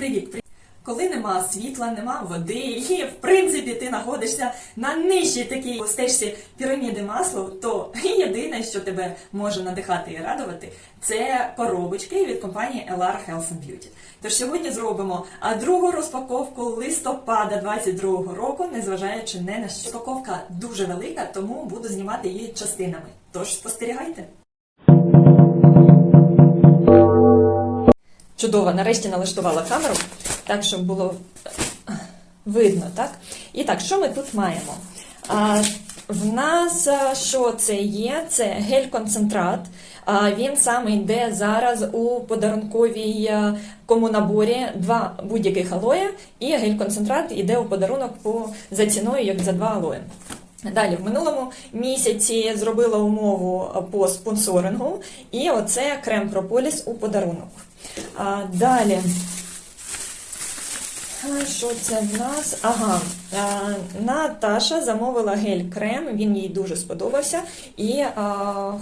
Привіт, привіт. Коли нема світла, нема води, і в принципі ти знаходишся на нижчій такій стежці піраміди Маслоу, то єдине, що тебе може надихати і радувати, це коробочки від компанії LR Health and Beauty. Тож сьогодні зробимо другу розпаковку листопада 22-го року, незважаючи не на що. Розпаковка дуже велика, тому буду знімати її частинами. Тож спостерігайте. Чудово, нарешті налаштувала камеру, так, щоб було е, видно, так? І так, що ми тут маємо? А, в нас що це є? Це гель-концентрат. А, він саме йде зараз у подарунковій а, кому наборі два будь-яких алоє, і гель-концентрат йде у подарунок по, за ціною, як за два алоє. Далі, в минулому місяці зробила умову по спонсорингу, і оце крем Прополіс у подарунок. Далі. Що це в нас? Ага, Наташа замовила гель-крем, він їй дуже сподобався і а,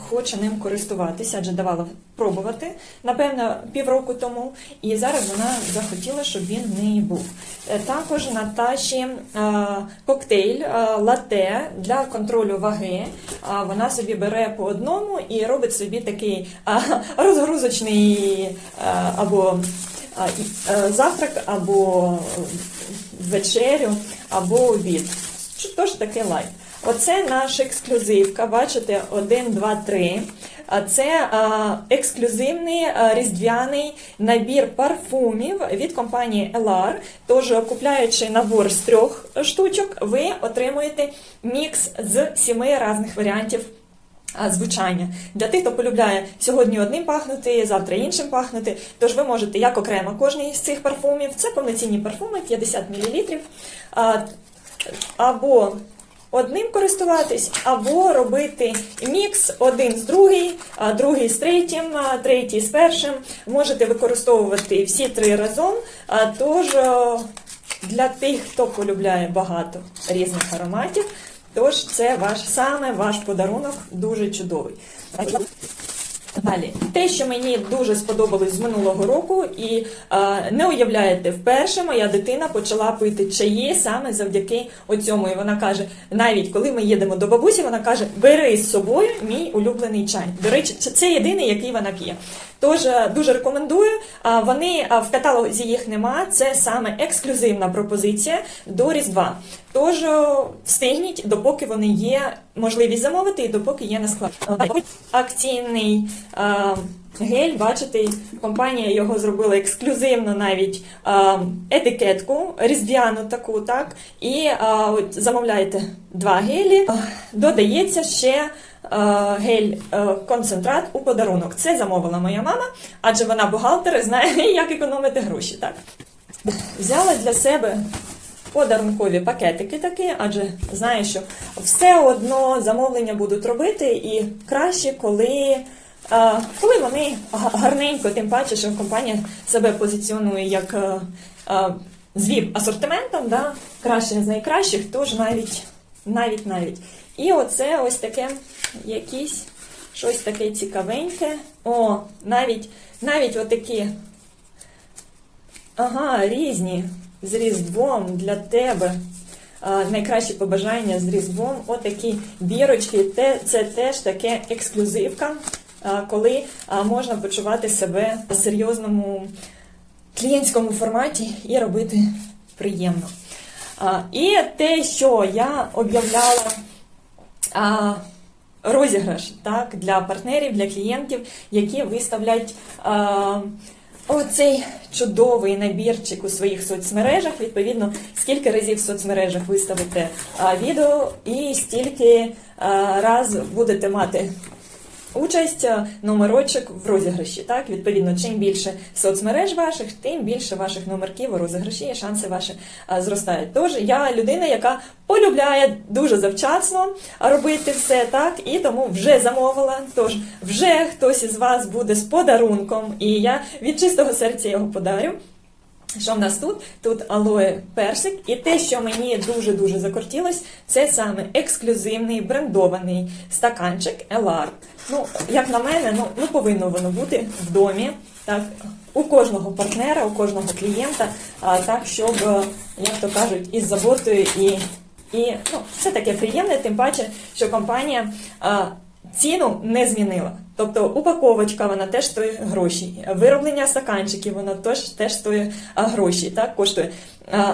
хоче ним користуватися, адже давала пробувати, напевно, півроку тому. І зараз вона захотіла, щоб він в неї був. Е, Також Наташі а, коктейль а, лате для контролю ваги. А, вона собі бере по одному і робить собі такий а, розгрузочний а, або е, завтрак або вечерю, або обід. Що ж таке лайт? Оце наша ексклюзивка. Бачите, 1, 2, 3. Це ексклюзивний різдвяний набір парфумів від компанії LR. Тож, купляючи набор з трьох штучок, ви отримуєте мікс з сіми різних варіантів звучання. Для тих, хто полюбляє сьогодні одним пахнути, завтра іншим пахнути. Тож ви можете як окремо кожний з цих парфумів, це повноцінні парфуми 50 мл, або одним користуватись, або робити мікс один з другий, другий з третім, третій з першим. Можете використовувати всі три разом. Тож для тих, хто полюбляє багато різних ароматів, Тож це ваш саме ваш подарунок дуже чудовий. Далі, те, що мені дуже сподобалось з минулого року, і е, не уявляєте, вперше моя дитина почала пити чаї саме завдяки оцьому. І вона каже: навіть коли ми їдемо до бабусі, вона каже: бери з собою мій улюблений чай. До речі, це- єдиний, який вона п'є. Тож дуже рекомендую. Вони в каталозі їх нема. Це саме ексклюзивна пропозиція до Різдва. Тож встигніть, допоки вони є, можливість замовити, і допоки є на складі. Акційний гель, бачите, компанія його зробила ексклюзивно навіть етикетку різдвяну таку, так. І от замовляєте два гелі. Додається ще гель-концентрат у подарунок. Це замовила моя мама, адже вона бухгалтер і знає, як економити гроші. Так. Взяла для себе подарункові пакетики такі, адже знаю, що все одно замовлення будуть робити, і краще, коли, коли вони гарненько, тим паче, що компанія себе позиціонує як а, а, з ВІП-асортиментом, да, краще з найкращих, тож навіть, навіть, навіть. І оце ось таке якісь щось таке цікавеньке. О, навіть, навіть отакі Ага, різні з Різдвом для тебе. Найкращі побажання з Різдвом. Отакі бірочки. Це теж таке ексклюзивка, коли можна почувати себе в серйозному клієнтському форматі і робити приємно. І те, що я об'являла. Розіграш так, для партнерів, для клієнтів, які виставлять оцей чудовий набірчик у своїх соцмережах. Відповідно, скільки разів в соцмережах виставите відео, і стільки раз будете мати. Участь номерочок в розіграші. Так, відповідно, чим більше соцмереж ваших, тим більше ваших номерків у розіграші і шанси ваші зростають. Тож я людина, яка полюбляє дуже завчасно робити все так, і тому вже замовила. Тож вже хтось із вас буде з подарунком, і я від чистого серця його подарю. Що в нас тут? Тут алоє персик, і те, що мені дуже дуже закортілось, це саме ексклюзивний брендований стаканчик LR. Ну, як на мене, ну, ну повинно воно бути в домі. Так, у кожного партнера, у кожного клієнта, а, так, щоб, е, як то кажуть, із заботою і, і ну, все таке приємне, тим паче, що компанія а, ціну не змінила. Тобто упаковочка вона теж стоїть гроші. Вироблення стаканчиків воно теж, теж стоїть гроші, так коштує.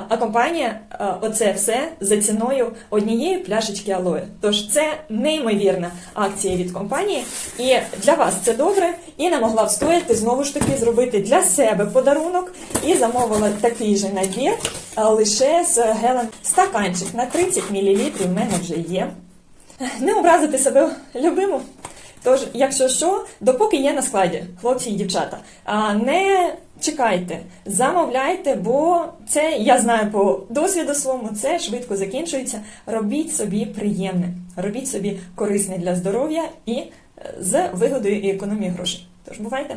А, компанія оце все за ціною однієї пляшечки алоє. Тож це неймовірна акція від компанії, і для вас це добре. І не могла встояти знову ж таки зробити для себе подарунок і замовила такий же набір лише з гелем стаканчик на 30 мл. В мене вже є. Не образити себе любиму. Тож, якщо що, допоки є на складі, хлопці і дівчата, а не чекайте, замовляйте, бо це я знаю по досвіду своєму, це швидко закінчується. Робіть собі приємне, робіть собі корисне для здоров'я і е, з вигодою і економії грошей. Тож бувайте!